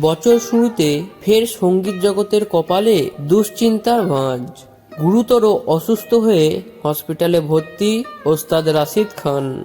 বছর শুরুতে ফের সংগীত জগতের কপালে দুশ্চিন্তার ভাঁজ গুরুতর অসুস্থ হয়ে হসপিটালে ভর্তি ওস্তাদ রাশিদ খান।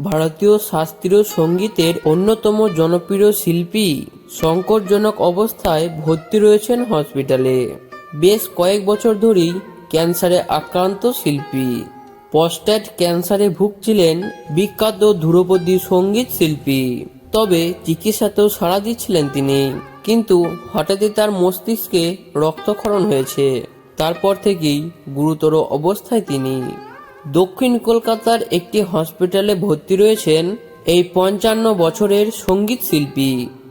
ভারতীয় শাস্ত্রীয় সঙ্গীতের অন্যতম জনপ্রিয় শিল্পী সংকটজনক অবস্থায় ভর্তি রয়েছেন হসপিটালে। বেশ কয়েক বছর ধরেই ক্যান্সারে আক্রান্ত শিল্পী। পস্ট্যাট ক্যান্সারে ভুগছিলেন বিখ্যাত ধ্রুপদী সংগীত শিল্পী। তবে চিকিৎসাতেও সাড়া দিচ্ছিলেন তিনি। কিন্তু হঠাৎই তার মস্তিষ্কে রক্তক্ষরণ হয়েছে। তারপর থেকেই গুরুতর অবস্থায় তিনি। দক্ষিণ কলকাতার একটি হসপিটালে ভর্তি রয়েছেন এই পঞ্চান্ন বছরের সংগীত শিল্পী।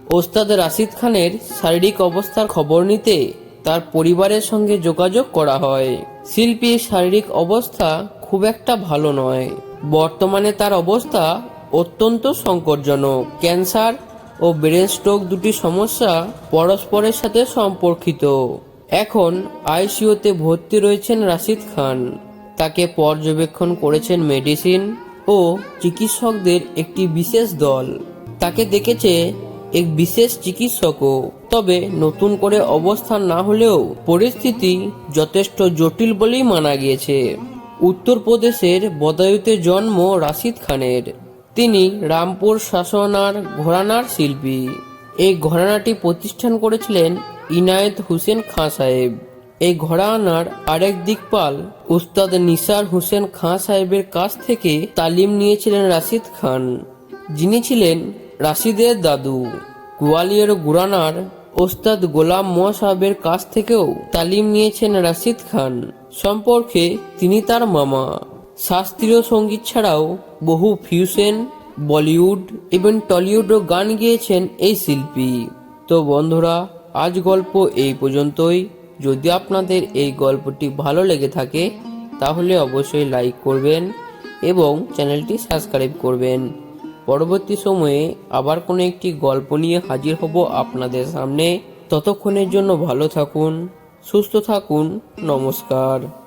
ওস্তাদ রাশিদ খানের শারীরিক অবস্থার খবর নিতে তার পরিবারের সঙ্গে যোগাযোগ করা হয়। শিল্পীর শারীরিক অবস্থা খুব একটা ভালো নয়। বর্তমানে তার অবস্থা অত্যন্ত সংকটজনক। ক্যান্সার ও ব্রেন স্ট্রোক দুটি সমস্যা পরস্পরের সাথে সম্পর্কিত। এখন আইসিইউতে ভর্তি রয়েছেন রাশিদ খান। তাকে পর্যবেক্ষণ করেছেন মেডিসিন ও চিকিৎসকদের একটি বিশেষ দল। তাকে দেখেছে এক বিশেষ চিকিৎসকও। তবে নতুন করে অবস্থান না হলেও পরিস্থিতি যথেষ্ট জটিল বলেই মানা গিয়েছে। উত্তরপ্রদেশের বদায়ুতে জন্ম রাশিদ খানের। তিনি রামপুর শাসনার ঘরানার শিল্পী। এই ঘরানাটি প্রতিষ্ঠান করেছিলেন ইনায়েত হুসেন খাঁ সাহেব। এই ঘরানার আরেক দিকপাল উস্তাদ নিসার হোসেন খাঁ সাহেবের কাছ থেকে তালিম নিয়েছিলেন রাশিদ খান। যিনি ছিলেন রাশিদের দাদু। গোয়ালিয়র গুরানার ওস্তাদ গোলাম মোয়া সাহেবের কাছ থেকেও তালিম নিয়েছেন রাশিদ খান। সম্পর্কে তিনি তার মামা। শাস্ত্রীয় সংগীত ছাড়াও বহু ফিউশন বলিউড এবং টলিউডও গান গেয়েছেন এই শিল্পী। তো বন্ধুরা, আজ গল্প এই পর্যন্তই। যদি আপনাদের এই গল্পটি ভালো লেগে থাকে, তাহলে অবশ্যই লাইক করবেন এবং চ্যানেলটি সাবস্ক্রাইব করবেন। পরবর্তী সময়ে আবার কোনো একটি গল্প নিয়ে হাজির হব আপনাদের সামনে। ততক্ষণের জন্য ভালো থাকুন, সুস্থ থাকুন, নমস্কার।